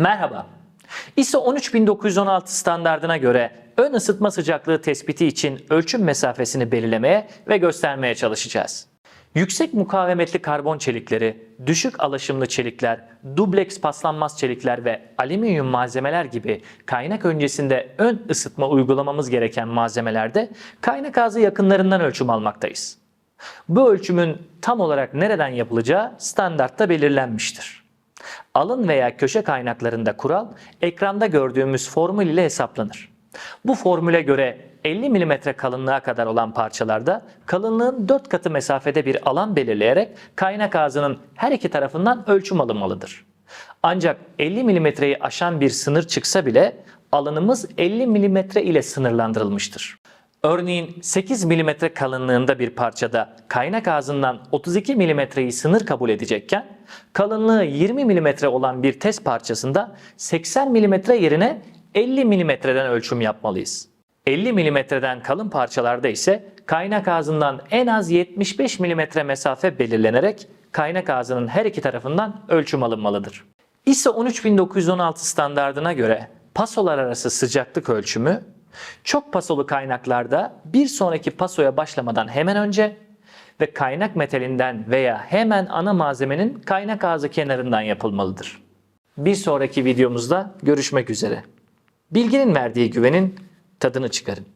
Merhaba. ISO 13916 standardına göre ön ısıtma sıcaklığı tespiti için ölçüm mesafesini belirlemeye ve göstermeye çalışacağız. Yüksek mukavemetli karbon çelikleri, düşük alaşımlı çelikler, dubleks paslanmaz çelikler ve alüminyum malzemeler gibi kaynak öncesinde ön ısıtma uygulamamız gereken malzemelerde kaynak ağzı yakınlarından ölçüm almaktayız. Bu ölçümün tam olarak nereden yapılacağı standartta belirlenmiştir. Alın veya köşe kaynaklarında kural ekranda gördüğümüz formül ile hesaplanır. Bu formüle göre 50 mm kalınlığa kadar olan parçalarda kalınlığın 4 katı mesafede bir alan belirleyerek kaynak ağzının her iki tarafından ölçüm alınmalıdır. Ancak 50 mm'yi aşan bir sınır çıksa bile alanımız 50 mm ile sınırlandırılmıştır. Örneğin 8 mm kalınlığında bir parçada kaynak ağzından 32 mm'yi sınır kabul edecekken kalınlığı 20 mm olan bir test parçasında 80 mm yerine 50 mm'den ölçüm yapmalıyız. 50 mm'den kalın parçalarda ise kaynak ağzından en az 75 mm mesafe belirlenerek kaynak ağzının her iki tarafından ölçüm alınmalıdır. ISO 13916 standardına göre pasolar arası sıcaklık ölçümü çok pasolu kaynaklarda bir sonraki pasoya başlamadan hemen önce ve kaynak metalinden veya hemen ana malzemenin kaynak ağzı kenarından yapılmalıdır. Bir sonraki videomuzda görüşmek üzere. Bilginin verdiği güvenin tadını çıkarın.